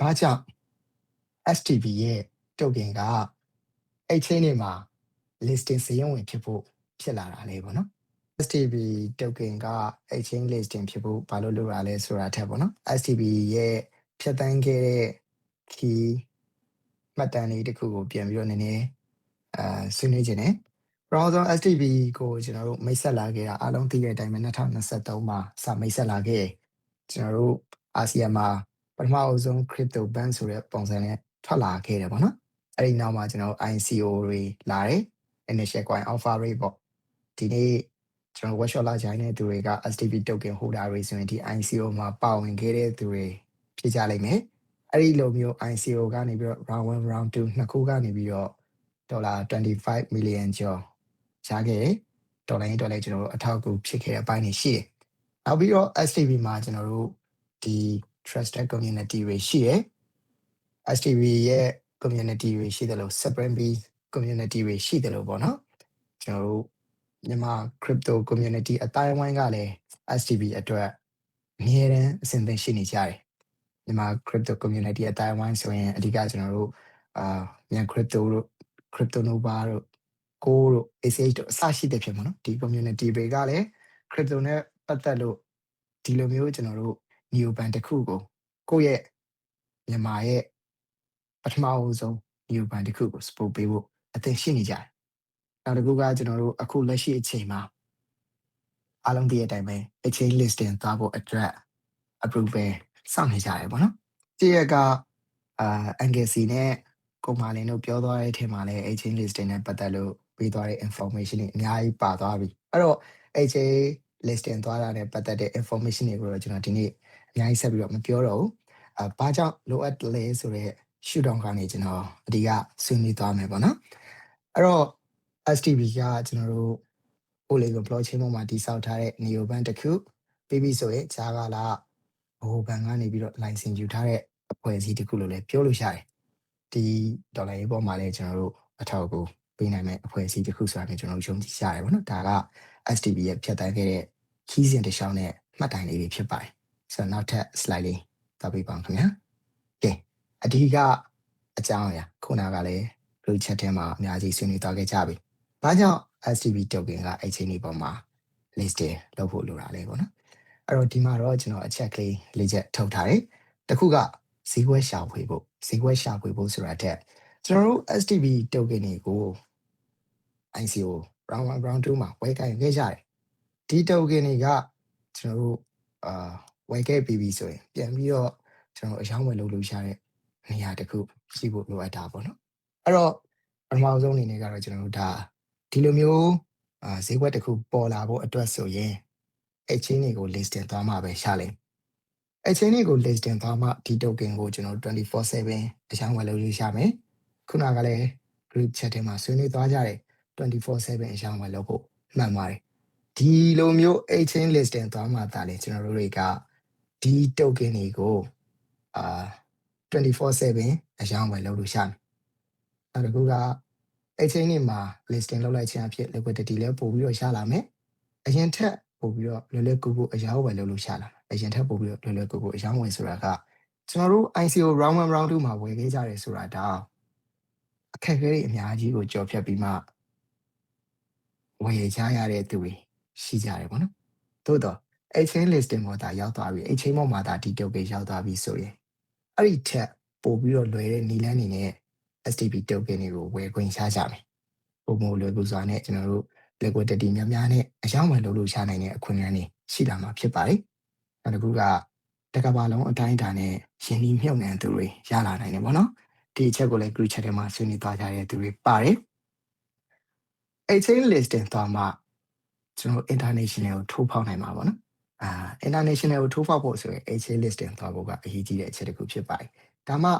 ဘာကြောင့် STB ရဲ့ token က exchange တွေမှာ listing စာရင်းဝင်ဖြစ်ဖို့ဖြစ်လာတာလဲပေါ့နော် STB token က exchange listing ဖြစ်ဖို့ဘာလို့လုပ်ရလဲဆိုတာထက်ပေါ့နော် STB ရဲ့ဖြတ်တန်းခဲ့တဲ့ key မှတ်တမ်းလေးတစ်ခုကိုပြန်ပြီးတော့နည်းနည်းအာဆွေးနွေးခြင်းနဲ့ပထမဆုံး STB ကိုကျွန်တော်တို့မိတ်ဆက်လာခဲ့တာအားလုံးသိတဲ့အတိုင်းပဲ2023မှာစမိတ်ဆက်လာခဲ့တယ်ကျွန်တော်တို့အာဆီယံမှာ ပထမအဆုံး crypto bank ဆိုတဲ့ပုံစံနဲ့ထွက်လာခဲ့တယ်ပေါ့နော်အဲ့ဒီနောက်မှာကျွန်တော်တို့ ICO တွေလာတယ် initial coin alpha rate ပေါ့ဒီနေ့ကျွန်တော် workshop လာကြိုင်းတဲ့သူတွေက STB token holder တွေဆိုရင်ဒီ ICO မှာပါဝင်ခဲ့တဲ့သူတွေဖြစ်ကြလိမ့်မယ်အဲ့ဒီလိုမျိုး ICO ကနေပြီးတော့ round 1 round 2နှစ်ခုကနေပြီးတော့ဒေါ်လာ25 million ကျော်ရှားခဲ့တယ်ဒေါ်လာရင်းဒေါ်လာကျွန်တော်တို့အထောက်အကူဖြစ်ခဲ့တဲ့အပိုင်းတွေရှိတယ်နောက်ပြီးတော့ STB မှာကျွန်တော်တို့ဒီ trusted community တွေရှိတယ် STB ရဲ့ community တွေရှိတယ်လို့ Supreme B community တွေရှိတယ်လို့ပေါ့နော်ကျွန်တော်တို့မြန်မာ crypto community အတိုင်းအဝိုင်းကလည်း STB အတွက်အမြဲတမ်းအဆင်သင့်ရှိနေကြတယ်မြန်မာ crypto community အတိုင်းအဝိုင်းဆိုရင်အဓိကကျွန်တော်တို့အာမြန် crypto တို့ crypto nova တို့ကိုတို့ ACH တို့အစရှိတဲ့ဖြစ်မှာနော်ဒီ community တွေကလည်း crypto နဲ့ပတ်သက်လို့ဒီလိုမျိုးကျွန်တော်တို့ neo band တစ်ခုကိုကိုယ့်ရဲ့မြန်မာရဲ့ပထမအဦးဆုံး neo band တစ်ခုကို support ပေးဖို့အသင့်ရှိနေကြတယ်နောက်တစ်ခုကကျွန်တော်တို့အခုလက်ရှိအချိန်မှာအားလုံးသိတဲ့အတိုင်းပဲ exchange listing သွားဖို့အတွက် approval စောင့်နေကြတယ်ပေါ့နော်။ဒီရက်ကအာ NGC နဲ့ကိုမာလင်တို့ပြောသွားတဲ့အထက်မှာလည်း exchange listing နဲ့ပတ်သက်လို့ပေးသွားတဲ့ information တွေအများကြီးပါသွားပြီ။အဲ့တော့ exchange listing သွားတာနဲ့ပတ်သက်တဲ့ information တွေကိုတော့ကျွန်တော်ဒီနေ့ အများကြီးဆက်ပြီးတော့မပြောတော့ဘူး။အာဘာကြောင့်လိုအပ်လဲဆိုတော့ရှုထောင့်ကနေကျွန်တော်အဓိကဆွေးနွေးသွားမယ်ပေါ့နော်။အဲ့တော့ STB ကကျွန်တော်တို့ Polygon blockchain ပေါ်မှာတည်ဆောက်ထားတဲ့ neo bank တစ်ခုပြီးပြီဆိုရင်ဂျာကလာဘိုဘန်ကနေပြီးတော့ license ယူထားတဲ့အဖွဲ့အစည်းတစ်ခုလို့လည်းပြောလို့ရတယ်။ဒီဒေါ်လာရေးပေါ်မှာလည်းကျွန်တော်တို့အထောက်အကူပေးနိုင်မဲ့အဖွဲ့အစည်းတစ်ခုဆိုတာလည်းကျွန်တော်တို့ယုံကြည်ရတယ်ပေါ့နော်။ဒါက STB ရဲ့ဖြတ်တန်းခဲ့တဲ့ခီးစဉ်တစ်လျှောက်နဲ့မှတ်တိုင်လေးတွေဖြစ်ပါတယ်။ ဆိုတော့နောက်ထပ် slide လေးတောက်ပြပါအောင်ခင်ဗျာ။ကဲအဓိကအကြောင်းအရာခုနကလည်း group chat ထဲမှာအများကြီးဆွေးနွေးသွားခဲ့ကြပြီ။ဘာကြောင့် STB token ကအဲ့ချိန်ဒီပေါ်မှာ listed လုပ်ဖို့လိုတာလဲပေါ့နော်။အဲ့တော့ဒီမှာတော့ကျွန်တော်အချက်ကလေးလေးချက်ထုတ်ထားတယ်။တစ်ခုကဈေးကွက်ရှာဖွေဖို့ဈေးကွက်ရှာဖွေဖို့ဆိုတာတက်ကျွန်တော်တို့ STB token တွေကို ICO round 1 round 2မှာဝယ်ကိုင်ခဲ့ကြတယ်။ဒီ token တွေကကျွန်တော်တို့အာ ဝယ်ခဲ့ပြီးပြီဆိုရင်ပြန်ပြီးတော့ကျွန်တော်အရောင်းဝယ်လုပ်လို့ရတဲ့နေရာတစ်ခုရှိဖို့လိုအပ်တာပေါ့နော်။အဲ့တော့ပထမဆုံးအနေနဲ့ကတော့ကျွန်တော်တို့ဒါဒီလိုမျိုးအာဈေးကွက်တစ်ခုပေါ်လာဖို့အတွက်ဆိုရင် exchange တွေကို listing သွားမှာပဲရှာလိမ့် exchange တွေကို listing သွားမှဒီ token ကိုကျွန်တော်24/7အချောင်းဝယ်လုပ်လို့ရမယ်ခုနကလည်း group chat ထဲမှာဆွေးနွေးသွားကြတယ်24/7အချောင်းဝယ်လုပ်ဖို့မှန်ပါတယ်ဒီလိုမျိုး exchange listing သွားမှသာလေကျွန်တော်တို့တွေက ဒီ token တွေကိုအာ24/7အချောင်းဝယ်လုပ်လို့ရမယ်နောက်တစ်ခုက exchange တွေမှာ listing လုပ်လိုက်ခြင်းအဖြစ် liquidity လည်းပို့ပြီးတော့ရလာမယ်အရင်ထက်ပို့ပြီးတော့လွယ်လွယ်ကူကူအရောင်းဝယ်လုပ်လို့ရလာမယ်အရင်ထက်ပို့ပြီးတော့လွယ်လွယ်ကူကူအရောင်းဝယ်ဆိုတာကကျွန်တော်တို့ ICO round 1 round 2မှာဝယ်ခဲ့ကြတယ်ဆိုတာဒါအခက်အခဲတွေအများကြီးကိုကြော်ဖြတ်ပြီးမှဝယ်ကြရတဲ့သူတွေရှိကြတယ်ပေါ့နော်သို့တော့ exchange listing ပေါ်တာရောက်သွားပြီ exchange ပေါ်မှာဒါဒီ token ရောက်သွားပြီဆိုရင်အဲ့ဒီထက်ပို့ပြီးတော့လွယ်တဲ့နည်းလမ်းတွေနဲ့ STP token တွေကိုဝယ်ခွင့်ရကြမယ်ပုံမလွယ်ကူစွာနဲ့ကျွန်တော်တို့ liquidity များများနဲ့အယောင်းဝယ်လုပ်လို့ရနိုင်တဲ့အခွင့်အရေးတွေရှိလာမှာဖြစ်ပါတယ်။နောက်တစ်ခုကတကဘာလုံးအတိုင်းအတာနဲ့ယင်းဒီမြုပ်နှံသူတွေရလာနိုင်တယ်ပေါ့နော်။ဒီအချက်ကိုလည်း group chat ထဲမှာဆွေးနွေးသွားကြတဲ့သူတွေပါတယ်။ exchange listing သွားမှကျွန်တော် international ကိုထိုးဖောက်နိုင်မှာပေါ့နော်။ အာ international ကိုထိုးဖောက်ဖို့ဆိုရင် exchange listing သွားဖို့ကအရေးကြီးတဲ့အချက်တစ်ခုဖြစ်ပါတယ်။ဒါမှ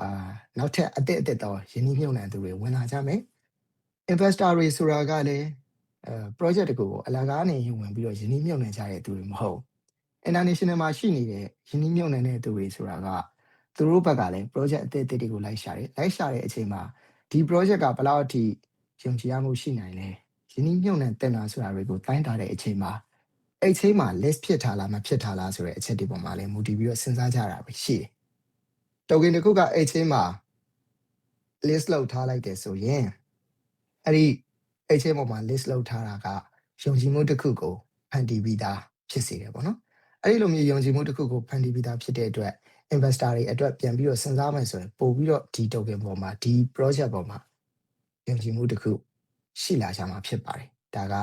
အာနောက်ထပ်အသစ်အသစ်တော့ယင်းဒီမြုပ်နှံသူတွေဝင်လာကြမယ်။ investor တွေဆိုတာကလည်းအဲ project တကူကိုအလကားနေဝင်ပြီးတော့ယင်းနှိမ့်မြုပ်နှံကြတဲ့သူတွေမဟုတ် international မှာရှိနေတဲ့ယင်းနှိမ့်မြုပ်နှံတဲ့သူတွေဆိုတာကသူတို့ဘက်ကလည်း project အသစ်အသစ်တွေကိုလိုက်ရှာတယ်လိုက်ရှာတဲ့အချိန်မှာဒီ project ကဘယ်လောက်အထိယုံကြည်ရမှုရှိနိုင်လဲယင်းနှိမ့်မြုပ်နှံတင်တာဆိုတာတွေကိုတိုင်းတာတဲ့အချိန်မှာ အဲ့ချိန်မှာ list ဖြစ်ထားလားမဖြစ်ထားလားဆိုတဲ့အချက်တွေပေါ်မှာလည်းမူတည်ပြီးတော့စဉ်းစားကြတာပဲရှိတယ်ဒ token တစ်ခုက exchange မှာ list လုပ်ထားလိုက်တယ်ဆိုရင်အဲ့ဒီ exchange ပေါ်မှာ list လုပ်ထားတာကယုံကြည်မှုတစ်ခုကိုဖန်တီးပြီးသားဖြစ်စေတယ်ပေါ့နော်အဲ့ဒီလိုမျိုးယုံကြည်မှုတစ်ခုကိုဖန်တီးပြီးသားဖြစ်တဲ့အတွက် investor တွေအတွက်ပြန်ပြီးတော့စဉ်းစားမယ်ဆိုရင်ပို့ပြီးတော့ဒီ token ပေါ်မှာဒီ project ပေါ်မှာယုံကြည်မှုတစ်ခုရှိလာကြမှာဖြစ်ပါတယ်ဒါက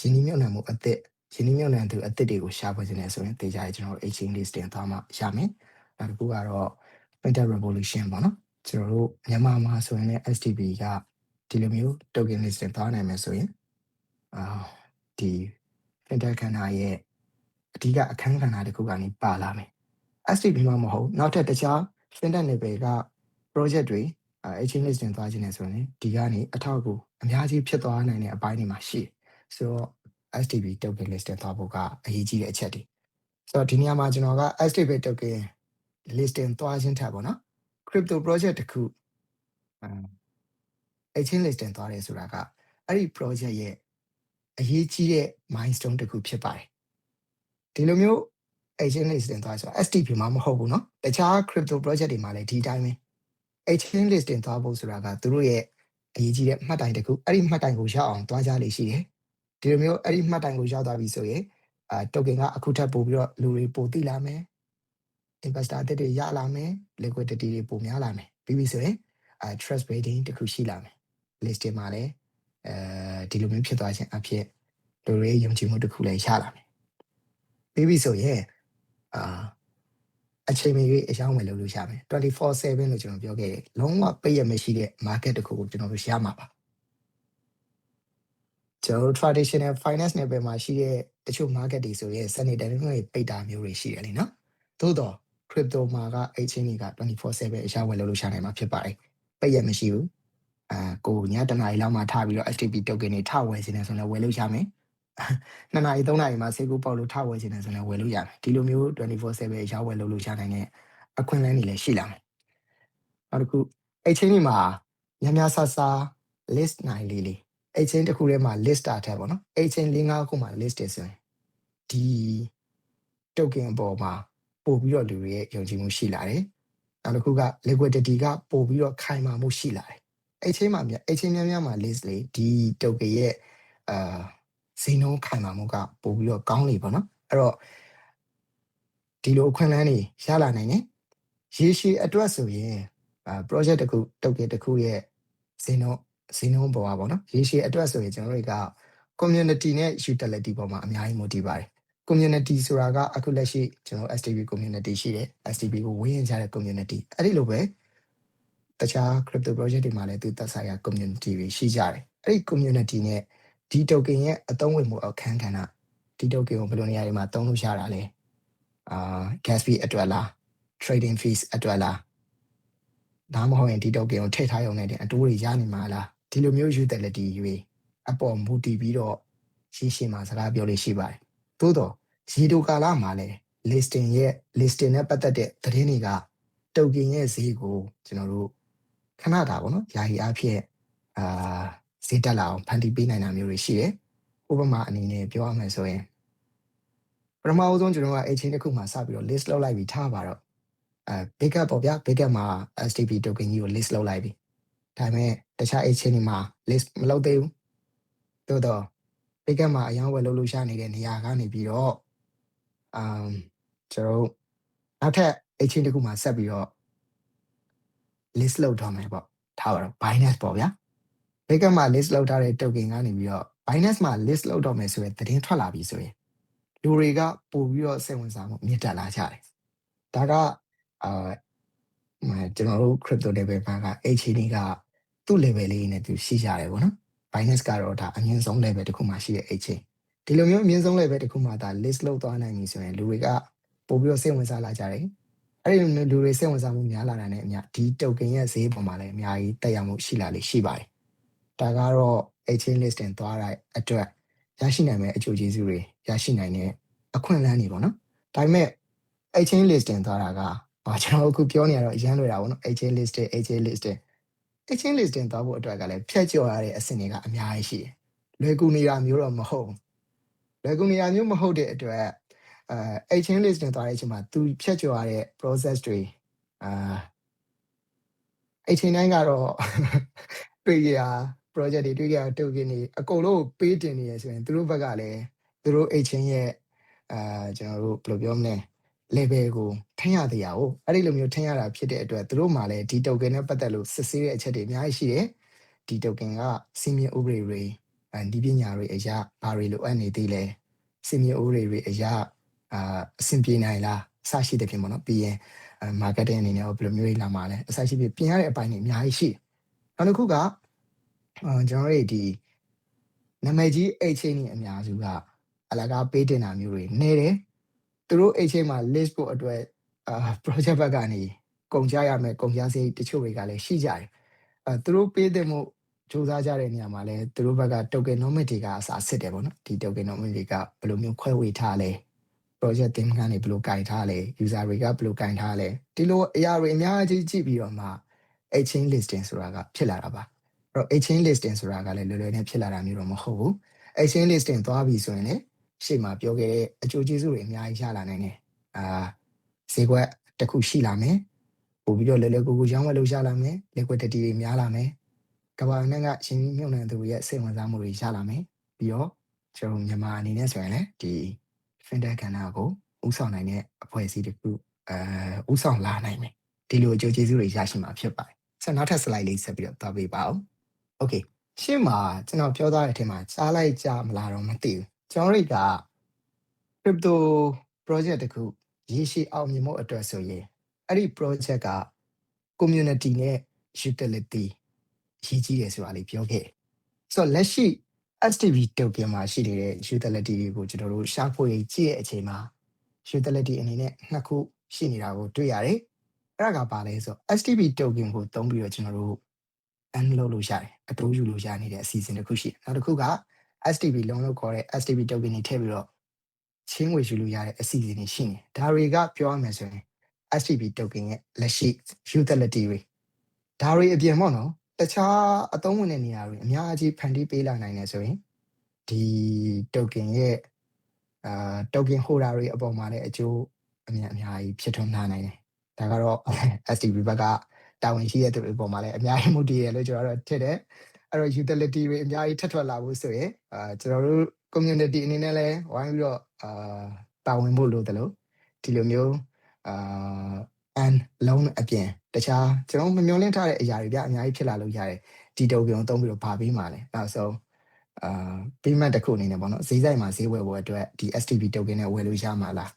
ယင်းနှမြုံနှံမှုအသစ် ယင်းနှမြုံနှံသူအသစ်တွေကိုရှာဖွေနေဆိုရင်တေချာရေးကျွန်တော်တို့ exchange listing သွားမှရမယ်နောက်တစ်ခုကတော့ Fintech Revolution ပေါ့နော်ကျွန်တော်တို့မြန်မာမှာဆိုရင်လည်း STB ကဒီလိုမျိုး token listing သွားနိုင်မယ်ဆိုရင်အာဒီ Fintech ခန္ဓာရဲ့အဓိကအခန်းကဏ္ဍတစ်ခုကနေပါလာမယ် STB မှာမဟုတ်နောက်ထပ်တခြား Fintech level က project တွေအဲ exchange listing သွားခြင်းနဲ့ဆိုရင်ဒီကနေအထောက်အကူအများကြီးဖြစ်သွားနိုင်တဲ့အပိုင်းတွေမှာရှိတယ်ဆိုတော့ STB token listing သွားဖို့ကအရေးကြီးတဲ့အချက်တွေဆိုတော့ဒီနေရာမှာကျွန်တော်က STB token listing သွားခြင်းထက်ပေါ့နော် crypto project တစ်ခုအဲ exchange listing သွားတယ်ဆိုတာကအဲ့ဒီ project ရဲ့အရေးကြီးတဲ့ milestone တစ်ခုဖြစ်ပါတယ်ဒီလိုမျိုး exchange listing သွားဆိုတော့ STP မှာမဟုတ်ဘူးเนาะတခြား crypto project တွေမှာလည်းဒီတိုင်းပဲ exchange listing သွားဖို့ဆိုတာကသူတို့ရဲ့အရေးကြီးတဲ့မှတ်တိုင်တစ်ခုအဲ့ဒီမှတ်တိုင်ကိုရောက်အောင်သွားကြလိမ့်ရှိတယ် ဒီလိုမျိုးအဲ့ဒီမှတ်တိုင်ကိုရောက်သွားပြီဆိုရင်အာ token ကအခုထပ်ပို့ပြီးတော့လူတွေပိုသိလာမယ် investor အသစ်တွေရလာမယ် liquidity တွေပိုများလာမယ်ပြီးပြီဆိုရင်အဲ trust rating တစ်ခုရှိလာမယ် listing မှာလည်းအဲဒီလိုမျိုးဖြစ်သွားခြင်းအဖြစ်လူတွေယုံကြည်မှုတစ်ခုလည်းရလာမယ်ပြီးပြီဆိုရင်အာအချိန်မရွေးအယောင်းဝယ်လုပ်လို့ရမယ်24/7လို့ကျွန်တော်ပြောခဲ့တယ်လုံးဝပိတ်ရမရှိတဲ့ market တစ်ခုကိုကျွန်တော်တို့ရမှာပါ ကျွန်တော်တို့ traditional finance နယ်ပယ်မှာရှိတဲ့တချို့ market တွေဆိုရင်စနေတနေ့တွေပိတ်တာမျိုးတွေရှိတယ်လीနော်သို့တော့ crypto မှာက exchange တွေက24/7အရာဝယ်လုပ်လို့ရနိုင်မှာဖြစ်ပါတယ်ပိတ်ရမရှိဘူးအာကိုညတနားရီလောက်မှထားပြီးတော့ STP token တွေထဝယ်နေတယ်ဆိုရင်လည်းဝယ်လို့ရမယ်နှစ်နာရီသုံးနာရီမှာဆေးကူပေါက်လို့ထဝယ်နေတယ်ဆိုရင်လည်းဝယ်လို့ရမယ်ဒီလိုမျိုး24/7အရာဝယ်လုပ်လို့ရနိုင်တဲ့အခွင့်အလမ်းတွေလည်းရှိလာမယ်နောက်တစ်ခု exchange တွေမှာများများဆဆ list နိုင်လေးလေး exchange တစ်ခုထဲမှာ list တာထက်ပေါ့နော် exchange ၄၅ခုမှာ list တယ်ဆိုရင်ဒီ token အပေါ်မှာပို့ပြီးတော့လူတွေရဲ့ယုံကြည်မှုရှိလာတယ်။နောက်တစ်ခုက liquidity ကပို့ပြီးတော့ခိုင်မာမှုရှိလာတယ်။ exchange မှာများ exchange များများမှာ list လေဒီ token ရဲ့အာဈေးနှုန်းခိုင်မာမှုကပို့ပြီးတော့ကောင်းလေပေါ့နော်။အဲ့တော့ဒီလိုအခွင့်အလမ်းတွေရလာနိုင်တယ်။ရေရှည်အတွက်ဆိုရင်အာ project တစ်ခု token တစ်ခုရဲ့ဈေးနှုန်း ဈေးနှုန်းပေါ်ပါပေါ့နော်။ရေရှည်အတွက်ဆိုရင်ကျွန်တော်တို့က community နဲ့ utility ပေါ်မှာအများကြီးမူတည်ပါတယ်။ community ဆိုတာကအခုလက်ရှိကျွန်တော် STB community ရှိတယ် STB ကိုဝေးရင်ကြတဲ့ community အဲ့ဒီလိုပဲတခြား crypto project တွေမှာလည်းသူသက်ဆိုင်ရာ community တွေရှိကြတယ်အဲ့ဒီ community နဲ့ဒီ token ရဲ့အသုံးဝင်မှုအခန်းကဏ္ဍဒီ token ကိုဘယ်လိုနေရာတွေမှာသုံးလို့ရတာလဲအာ gas fee အတွက်လား trading fees အတွက်လားဒါမှမဟုတ်ရင်ဒီ token ကိုထည့်ထားရုံနဲ့တင်အတိုးတွေရနေမှာလား ဒီလိုမျိုး utility တွေအပေါ်မူတည်ပြီးတော့ရှင်းရှင်းမှာစကားပြောလို့ရှိပါတယ်သို့တော့ရေတိုကာလမှာလည်း listing ရဲ့ listing နဲ့ပတ်သက်တဲ့သတင်းတွေက token ရဲ့ဈေးကိုကျွန်တော်တို့ခဏတာပေါ့နော်ယာယီအဖြစ်အာဈေးတက်လာအောင်ဖန်တီးပေးနိုင်တာမျိုးတွေရှိတယ်ဥပမာအနေနဲ့ပြောရမယ်ဆိုရင်ပထမအဆုံးကျွန်တော်က exchange တစ်ခုမှာစပြီးတော့ list လုပ်လိုက်ပြီးထားပါတော့အဲ big up ပေါ့ဗျာ big up မှာ STP token ကြီးကို list လုပ်လိုက်ပြီ ဒါပေမဲ့တခြား exchange တွေမှာ list မလုပ်သေးဘူးသို့တော့ big up မှာအရင်ဝယ်လုပ်လို့ရနေတဲ့နေရာကနေပြီးတော့အမ်ကျွန်တော်တို့နောက်ထပ် exchange တစ်ခုမှာဆက်ပြီးတော့ list လုပ်ထားမယ်ပေါ့ထားပါတော့ Binance ပေါ့ဗျာ big up မှာ list လုပ်ထားတဲ့ token ကနေပြီးတော့ Binance မှာ list လုပ်တော့မယ်ဆိုရင်သတင်းထွက်လာပြီဆိုရင်လူတွေကပို့ပြီးတော့စိတ်ဝင်စားမှုမြင့်တက်လာကြတယ်ဒါကအာကျွန်တော်တို့ crypto level မှာက exchange က သူ့ level လေးနဲ့သူရှိကြတယ်ပေါ့နော် Binance ကတော့ဒါအမြင့်ဆုံး level တစ်ခုမှရှိတဲ့ exchange ဒီလိုမျိုးအမြင့်ဆုံး level တစ်ခုမှဒါ list လုပ်သွားနိုင်ပြီဆိုရင်လူတွေကပို့ပြီးတော့စိတ်ဝင်စားလာကြတယ်အဲ့ဒီလိုမျိုးလူတွေစိတ်ဝင်စားမှုများလာတာနဲ့အမျှဒီ token ရဲ့ဈေးပေါ်မှာလည်းအများကြီးတက်ရောက်မှုရှိလာလိမ့်ရှိပါတယ်ဒါကတော့ exchange listing သွားတဲ့အတွက်ရရှိနိုင်မယ့်အကျိုးကျေးဇူးတွေရရှိနိုင်တဲ့အခွင့်အလမ်းတွေပေါ့နော်ဒါပေမဲ့ exchange listing သွားတာကအာကျွန်တော်အခုပြောနေရတော့အရန်လွယ်တာပေါ့နော် exchange listing exchange listing exchange listing သွားဖို့အတွက်ကလည်းဖြတ်ကျော်ရတဲ့အဆင့်တွေကအများကြီးရှိတယ်လွယ်ကူနေတာမျိုးတော့မဟုတ်လွယ်ကူနေတာမျိုးမဟုတ်တဲ့အတွက်အဲ exchange listing သွားတဲ့အချိန်မှာသူဖြတ်ကျော်ရတဲ့ process တွေအာအဲ့ချိန်တိုင်းကတော့တွေ့ကြရ project တွေတွေ့ကြရ token တွေအကုန်လုံးကိုပေးတင်နေရဆိုရင်သူတို့ဘက်ကလည်းသူတို့အဲ့ချိန်ရဲ့အာကျွန်တော်တို့ဘယ်လိုပြောမလဲ level ကိုထင်ရသေးရအောင်အဲ့ဒီလိုမျိုးထင်ရတာဖြစ်တဲ့အတွက်သူတို့မှလည်းဒီ token နဲ့ပတ်သက်လို့စစ်ဆေးတဲ့အချက်တွေအများကြီးရှိတယ်ဒီ token ကစီမင်းဥပဒေတွေအဲဒီပညာတွေအရာဘာတွေလိုအပ်နေသေးလဲစီမင်းဥပဒေတွေအရာအာအဆင်ပြေနိုင်လားအစရှိတဲ့ဖြစ်ပေါ့နော်ပြီးရင် marketing အနေနဲ့ဘယ်လိုမျိုးတွေလာမှာလဲအစရှိပြီးပြင်ရတဲ့အပိုင်းတွေအများကြီးရှိတယ်နောက်တစ်ခုကအာကျွန်တော်တို့ဒီနာမည်ကြီး exchange တွေအများစုကအလကားပေးတင်တာမျိုးတွေနေတယ် သူတို့ exchange မှာ list ဖို့အတွက်အာ project ဘက်ကနေကုန်ကြရမယ်ကုန်ကြစရိတ်တချို့တွေကလည်းရှိကြတယ်အဲသူတို့ပေးတဲ့မှုစူးစမ်းကြတဲ့နေရာမှာလည်းသူတို့ဘက်က tokenomic တွေကအစားစစ်တယ်ပေါ့နော်ဒီ tokenomic တွေကဘယ်လိုမျိုးခွဲဝေထားလဲ project team ကနေဘယ်လိုကင်ထားလဲ user တွေကဘယ်လိုကင်ထားလဲဒီလိုအရာတွေအများကြီးကြည့်ပြီးတော့မှ exchange listing ဆိုတာကဖြစ်လာတာပါအဲ့တော့ exchange listing ဆိုတာကလည်းလွယ်လွယ်နဲ့ဖြစ်လာတာမျိုးတော့မဟုတ်ဘူး exchange listing သွားပြီဆိုရင်လည်း ရှေ့မှာပြောခဲ့တဲ့အကျိုးကျေးဇူးတွေအများကြီးရလာနိုင်တယ်အာဈေးကွက်တစ်ခုရှိလာမယ်ပို့ပြီးတော့လဲလဲကူကူရောင်းဝယ်လို့ရလာမယ် liquidity တွေများလာမယ်ကမ္ဘာနဲ့ကရှင်မြုံနှံသူတွေရဲ့စိတ်ဝင်စားမှုတွေရလာမယ်ပြီးတော့ကျွန်တော်မြန်မာအနေနဲ့ဆိုရင်လည်းဒီ fintech ကဏ္ဍကိုဥဆောင်နိုင်တဲ့အဖွဲ့အစည်းတစ်ခုအဲဥဆောင်လာနိုင်မယ်ဒီလိုအကျိုးကျေးဇူးတွေရရှိမှာဖြစ်ပါတယ်ဆက်နောက်ထပ် slide လေးဆက်ပြီးတော့သွားပေးပါဦး okay ရှင်းမှာကျွန်တော်ပြောသားတဲ့အထက်မှာကြားလိုက်ကြမလားတော့မသိဘူး ကျွန်တော်တို့က crypto project တစ်ခုရေရှည်အောင်မြင်မှုအတွက်ဆိုရင်အဲ့ဒီ project က community နဲ့ utility အရေးကြီးတယ်ဆိုတာလေးပြောခဲ့တယ်ဆိုတော့လက်ရှိ STB token မှာရှိနေတဲ့ utility တွေကိုကျွန်တော်တို့ရှာဖွေကြည့်တဲ့အချိန်မှာ utility အနေနဲ့နှစ်ခုရှိနေတာကိုတွေ့ရတယ်။အဲ့ဒါကဘာလဲဆိုတော့ STB token ကိုသုံးပြီးတော့ကျွန်တော်တို့ earn လုပ်လို့ရတယ်။အတိုးယူလို့ရနေတဲ့အစီအစဉ်တစ်ခုရှိတယ်။နောက်တစ်ခုက STB လုံးလို့ခေါ်တဲ့ STB token တွေထည့်ပြီးတော့ချင်းငွေယူလို့ရတဲ့အစီအစဉ်တွေရှိနေ။ဒါတွေကပြောရမယ်ဆိုရင် STB token ရဲ့လက်ရှိ utility တွေဒါတွေအပြင်ပေါ့နော်တခြားအသုံးဝင်တဲ့နေရာတွေအများကြီးဖန်တီးပေးလာနိုင်တယ်ဆိုရင်ဒီ token ရဲ့အာ token holder တွေအပေါ်မှာလည်းအကျိုးအများအများကြီးဖြစ်ထွန်းလာနိုင်တယ်ဒါကတော့ STB ဘက်ကတာဝန်ရှိတဲ့သူတွေအပေါ်မှာလည်းအများကြီးမှုတည်ရလို့ကျွန်တော်တို့ထစ်တယ် အဲ့တော့ utility တွေအများကြီးထပ်ထွက်လာဖို့ဆိုရင်အာကျွန်တော်တို့ community အနေနဲ့လည်းဝိုင်းပြီးတော့အာတာဝန်ဖို့လိုတယ်လို့ဒီလိုမျိုးအာ and လုံးအပြင်တခြားကျွန်တော်မမျောလင့်ထားတဲ့အရာတွေပြအများကြီးဖြစ်လာလို့ရတယ်ဒီ token ကိုသုံးပြီးတော့ဗာပေးမှာလဲနောက်ဆုံးအာ payment တစ်ခုအနေနဲ့ပေါ့နော်ဈေးဆိုင်မှာဈေးဝယ်ဖို့အတွက်ဒီ STB token နဲ့ဝယ်လို့ရမှာလား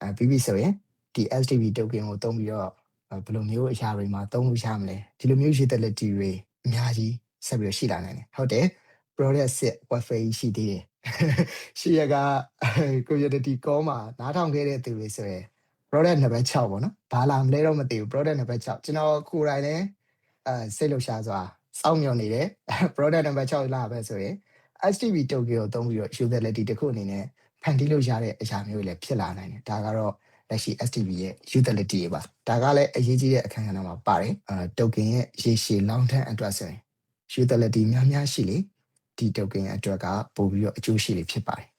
အဲပြီးပြီဆိုရင်ဒီ STB token ကိုသုံးပြီးတော့ဘယ်လိုမျိုးအရာတွေမှာသုံးလို့ရမလဲဒီလိုမျိုး utility တွေအများကြီး ဆက်ပြီးရှိလာနိုင်တယ်ဟုတ်တယ် product set wifi ရှိသေးတယ်ရှိရက community call မှာနားထောင်ခဲ့တဲ့သူတွေဆိုရင် product နံပါတ်6ပေါ့နော်ဘာလာမလဲတော့မသိဘူး product နံပါတ်6ကျွန်တော်ကိုယ်တိုင်လည်းအဲစိတ်လှုပ်ရှားစွာစောင့်မျှော်နေတယ် product နံပါတ်6လာပဲဆိုရင် STB token ကိုသုံးပြီးတော့ utility တစ်ခုအနေနဲ့ဖန်တီးလို့ရတဲ့အရာမျိုးတွေလည်းဖြစ်လာနိုင်တယ်ဒါကတော့လက်ရှိ STB ရဲ့ utility တွေပါဒါကလည်းအရေးကြီးတဲ့အခန်းကဏ္ဍမှာပါတယ်အဲ token ရဲ့ရေရှည် long term အတွက်ဆိုရင် utility များများရှိလေဒီ token အတွက်ကပို့ပြီးတော့အကျိုးရှိလေဖြစ်ပါတယ်